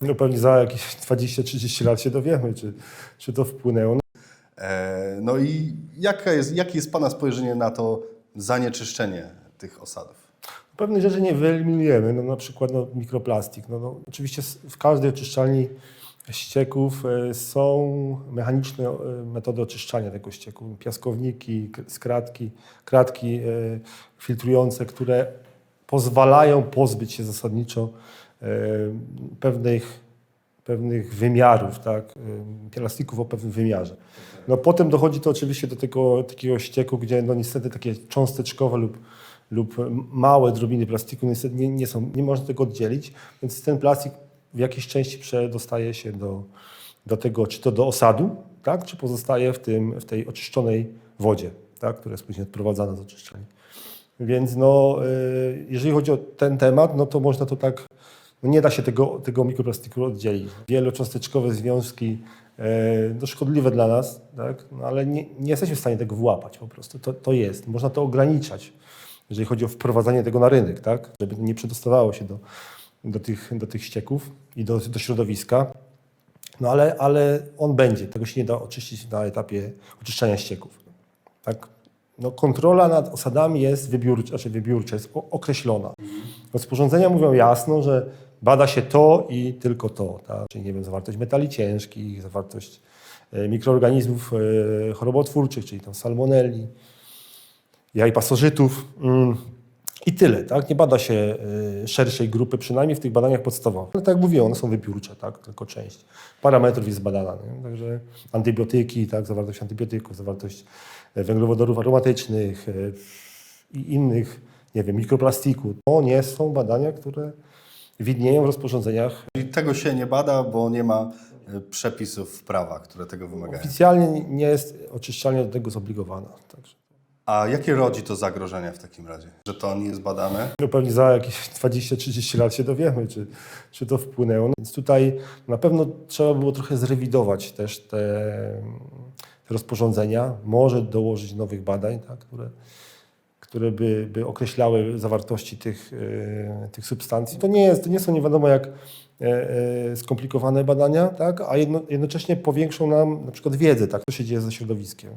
No pewnie za jakieś 20-30 lat się dowiemy, czy, czy to wpłynęło. E, No i jaka jest, jakie jest Pana spojrzenie na to zanieczyszczenie tych osadów? Pewnych rzeczy nie wyeliminujemy, no, na przykład no, mikroplastik. No, no, oczywiście s- w każdej oczyszczalni ścieków e, są mechaniczne e, metody oczyszczania tego ścieku. Piaskowniki, k- skratki, kratki e, filtrujące, które pozwalają pozbyć się zasadniczo pewnych, pewnych wymiarów, tak, e, plastików o pewnym wymiarze. No, potem dochodzi to oczywiście do tego takiego ścieku, gdzie no, niestety takie cząsteczkowe lub lub małe drobiny plastiku niestety nie, nie, są, nie można tego oddzielić, więc ten plastik w jakiejś części przedostaje się do, do tego, czy to do osadu, tak, czy pozostaje w, tym, w tej oczyszczonej wodzie, tak, która jest później odprowadzana z oczyszczalni. Więc no, y, jeżeli chodzi o ten temat, no to można to tak, no nie da się tego, tego mikroplastiku oddzielić. Wielocząsteczkowe związki e, no szkodliwe dla nas, tak? no, ale nie, nie jesteśmy w stanie tego wyłapać po prostu. To, to jest. Można to ograniczać, jeżeli chodzi o wprowadzanie tego na rynek, tak? żeby nie przedostawało się do, do, tych, do tych ścieków i do, do środowiska. No ale, ale on będzie. Tego się nie da oczyścić na etapie oczyszczania ścieków. Tak? No, kontrola nad osadami jest wybiórcza, znaczy wybiórcza, jest określona. Rozporządzenia mówią jasno, że bada się to i tylko to. Tak? Czyli nie wiem, zawartość metali ciężkich, zawartość e, mikroorganizmów e, chorobotwórczych, czyli tam salmonelli, jaj pasożytów mm, i tyle. Tak? Nie bada się e, szerszej grupy, przynajmniej w tych badaniach podstawowych. Ale tak jak mówiłem, one są wybiórcze, tak? tylko część parametrów jest badana. Nie? Także antybiotyki, tak? zawartość antybiotyków, zawartość węglowodorów aromatycznych i innych, nie wiem, mikroplastiku. To nie są badania, które widnieją w rozporządzeniach. Czyli tego się nie bada, bo nie ma e, przepisów w prawach, które tego wymagają. Oficjalnie nie jest oczyszczalnia do tego zobligowana. Także. A jakie rodzi to zagrożenia w takim razie? Że to nie jest badane? No pewnie za jakieś 20-30 lat się dowiemy, czy, czy to wpłynęło. No Więc tutaj na pewno trzeba było trochę zrewidować też te, te rozporządzenia, może dołożyć nowych badań, tak, które, które by, by określały zawartości tych, e, tych substancji. To nie, jest, to nie są nie wiadomo jak e, e, skomplikowane badania, tak, a jedno, jednocześnie powiększą nam na przykład wiedzę, tak, co się dzieje ze środowiskiem.